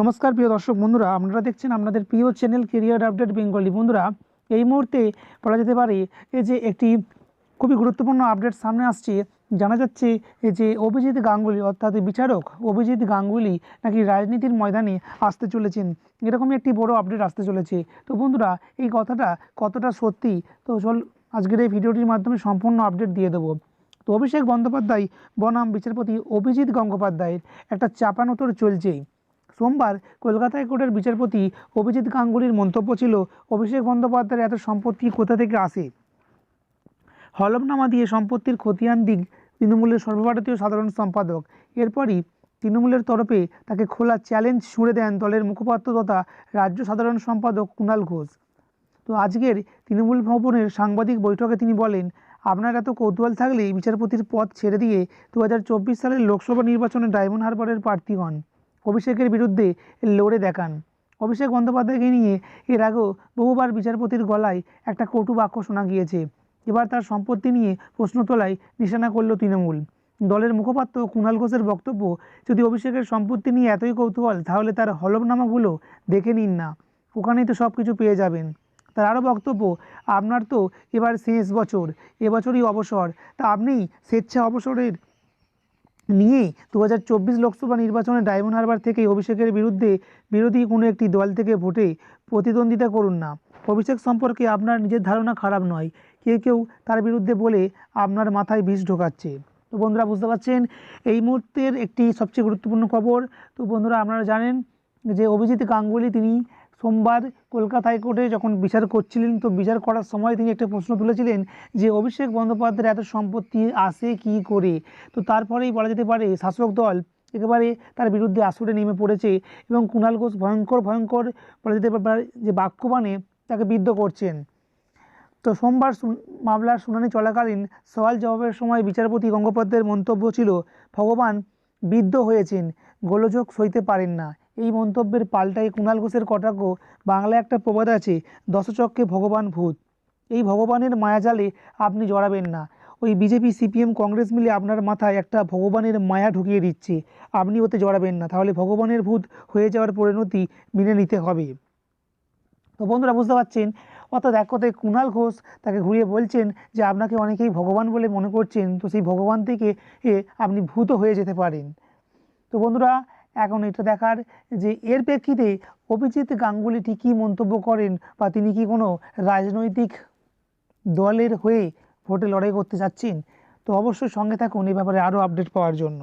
নমস্কার প্রিয় দর্শক বন্ধুরা, আপনারা দেখছেন আপনাদের প্রিয় চ্যানেল কেরিয়ার আপডেট বেঙ্গলি বন্ধুরা, এই মুহূর্তে বলা যেতে পারে যে একটি খুবই গুরুত্বপূর্ণ আপডেট সামনে আসছে। জানা যাচ্ছে যে অভিজিৎ গাঙ্গুলি, অর্থাৎ বিচারক অভিজিৎ গাঙ্গুলি নাকি রাজনীতির ময়দানে আসতে চলেছেন। এরকমই একটি বড় আপডেট আসতে চলেছে। তো বন্ধুরা, এই কথাটা কতটা সত্যি? তো চল, আজকের এই ভিডিওটির মাধ্যমে সম্পূর্ণ আপডেট দিয়ে দেবো। তো অভিষেক বন্দ্যোপাধ্যায়, বনাম বিচারপতি অভিজিৎ গঙ্গোপাধ্যায়ের একটা চাপানোতর চলছেই সোমবার কলকাতা হাইকোর্টের বিচারপতি অভিজিৎ গাঙ্গুলির মন্তব্য ছিল, অভিষেক বন্দ্যোপাধ্যায়ের এত সম্পত্তি কোথা থেকে আসে? হলফনামা দিয়ে সম্পত্তির খতিয়ান দিক তৃণমূলের সর্বভারতীয় সাধারণ সম্পাদক। এরপরই তৃণমূলের তরফে তাকে খোলা চ্যালেঞ্জ ছুঁড়ে দেন দলের মুখপাত্র তথা রাজ্য সাধারণ সম্পাদক কুণাল ঘোষ। তো আজকের তৃণমূল ভবনের সাংবাদিক বৈঠকে তিনি বলেন, আপনার এত কৌতূহল থাকলে বিচারপতির পদ ছেড়ে দিয়ে দু হাজার চব্বিশ সালের লোকসভা নির্বাচনে ডায়মন্ড হারবারের প্রার্থী হন অভিষেকের বিরুদ্ধে লড়ে দেখান। অভিষেক বন্দ্যোপাধ্যায়কে নিয়ে এর আগেও বহুবার বিচারপতির গলায় একটা কটু বাক্য শোনা গিয়েছে। এবার তার সম্পত্তি নিয়ে প্রশ্ন তোলায় নিশানা করল তৃণমূল। দলের মুখপাত্র কুণাল ঘোষের বক্তব্য, যদি অভিষেকের সম্পত্তি নিয়ে এতই কৌতূহল, তাহলে তার হলফনামাগুলো দেখে নিন না। ওখানেই তো সব কিছু পেয়ে যাবেন। তার আরও বক্তব্য, আপনার তো এবার শেষ বছর। এবছরই অবসর। তা আপনি স্বেচ্ছা অবসরের নিয়ে দু হাজার লোকসভা নির্বাচনে ডায়মন্ড হারবার থেকে অভিষেকের বিরুদ্ধে বিরোধী কোনো একটি দল থেকে ভোটে প্রতিদ্বন্দ্বিতা করুন না। অভিষেক সম্পর্কে আপনার নিজের ধারণা খারাপ নয়। কেউ কেউ তার বিরুদ্ধে বলে আপনার মাথায় বিষ ঢোকাচ্ছে। তো বন্ধুরা, বুঝতে পারছেন? এই মুহূর্তের একটি সবচেয়ে গুরুত্বপূর্ণ খবর। তো বন্ধুরা, আপনারা জানেন যে অভিজিৎ গাঙ্গুলি, তিনি সোমবার কলকাতা হাইকোর্টে যখন বিচার করছিলেন, তো বিচার করার সময় তিনি একটা প্রশ্ন তুলেছিলেন যে, অভিষেক বন্দ্যোপাধ্যায়ের এত সম্পত্তি আসে কি করে? তো তারপরেই বলা যেতে পারে, শাসক দল একেবারে তার বিরুদ্ধে আসরে নেমে পড়েছে এবং কুণাল ঘোষ ভয়ঙ্কর ভয়ঙ্কর বলা যেতে পারে যে বাক্যবাণে তাকে বিদ্ধ করছেন। তো সোমবার মামলার শুনানি চলাকালীন সওয়াল জবাবের সময় বিচারপতি গঙ্গোপাধ্যায়ের মন্তব্য ছিল, ভগবান বিদ্ধ হয়েছেন, গোলযোগ সইতে পারেন না। এই মন্তব্যের পাল্টায় কুণাল ঘোষের কটাক্ষ, বাংলায় একটা প্রবাদ আছে দশচক্রে ভগবান ভূত। এই ভগবানের মায়াজালে আপনি জড়াবেন না। ওই বিজেপি, সিপিএম, কংগ্রেস মিলে আপনার মাথায় একটা ভগবানের মায়া ঢুকিয়ে দিচ্ছে। আপনি ওতে জড়াবেন না। তাহলে ভগবানের ভূত হয়ে যাওয়ার পরিণতি মেনে নিতে হবে। তো বন্ধুরা, বুঝতে পারছেন? অর্থাৎ এক কথায় কুণাল ঘোষ তাকে ঘুরিয়ে বলছেন যে, আপনাকে অনেকেই ভগবান বলে মনে করছেন। তো সেই ভগবান থেকে আপনি ভূত হয়ে যেতে পারেন। তো বন্ধুরা এখন এটা দেখার যে এর প্রেক্ষিতে অভিজিৎ গাঙ্গুলি কী মন্তব্য করেন বা তিনি কি কোনো রাজনৈতিক দলের হয়ে ভোটে লড়াই করতে চাচ্ছেন? তো অবশ্যই সঙ্গে থাকুন এ ব্যাপারে আরও আপডেট পাওয়ার জন্য।